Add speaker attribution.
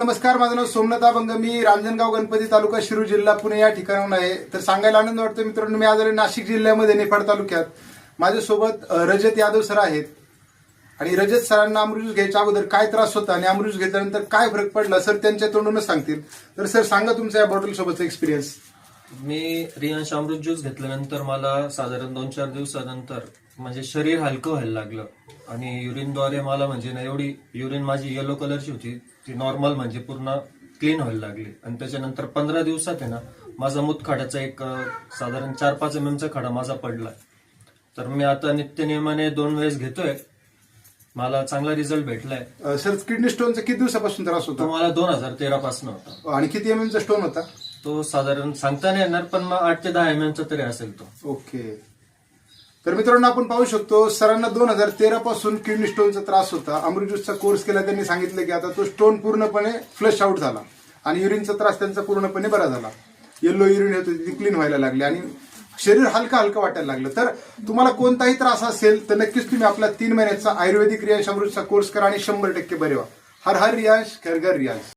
Speaker 1: नमस्कार माझं नाव सोमनाथ अभंग. मी रांजणगाव गणपती तालुका शिरूर जिल्हा पुणे या ठिकाणाहून आहे. तर सांगायला आनंद वाटतो मित्रांनो मी आज नाशिक जिल्ह्यामध्ये निफाड तालुक्यात. माझ्यासोबत रजत यादव सर आहेत. आणि रजत सरांना अमृत घ्यायच्या अगोदर काय त्रास होता आणि अमृत घेतल्यानंतर काय फरक पडला सर त्यांच्या तोंडूनच सांगतील. तर सर सांगा तुमचा या बॉटल सोबतचा एक्सपिरियन्स
Speaker 2: मी रियांश अमृत ज्यूस घेतल्यानंतर मला साधारण दोन चार दिवसानंतर म्हणजे शरीर हलकं व्हायला लागलं. आणि युरिनद्वारे मला म्हणजे ना एवढी युरिन माझी येलो कलरची होती. ती नॉर्मल म्हणजे पूर्ण क्लीन व्हायला लागली. आणि त्याच्यानंतर पंधरा दिवसात आहे ना माझा मुतखड्याचा एक साधारण चार पाच एम चा खडा माझा पडलाय तर मी आता नित्यनियमाने दोन वेळेस घेतोय. मला चांगला रिझल्ट भेटलाय.
Speaker 1: सर किडनी स्टोनचा किती दिवसापासून त्रास होता?
Speaker 2: मला दोन हजार तेरा पासून होता.
Speaker 1: आणि किती एम चा स्टोन होता?
Speaker 2: तो साधारण सांगता नाही येणार पण मग आठ ते दहा एम चा तरी असेल तो.
Speaker 1: ओके. तर मित्रांनो आपण पाहू शकतो सरांना दोन हजार तेरा पासून किडनी स्टोनचा त्रास होता. अमृत ज्यूसचा कोर्स केला त्यांनी सांगितलं की आता तो स्टोन पूर्णपणे फ्लश आउट झाला. आणि युरिनचा त्रास त्यांचा पूर्णपणे बरा झाला. येल्लो युरिन होती ती क्लीन व्हायला लागली. आणि शरीर हलकं हलकं वाटायला लागलं. तर तुम्हाला कोणताही त्रास असेल तर नक्कीच तुम्ही आपला तीन महिन्याचा आयुर्वेदिक रियांश अमृतचा कोर्स करा आणि शंभर टक्के बरे व्हा. हर हर रियांश घर घर रियांश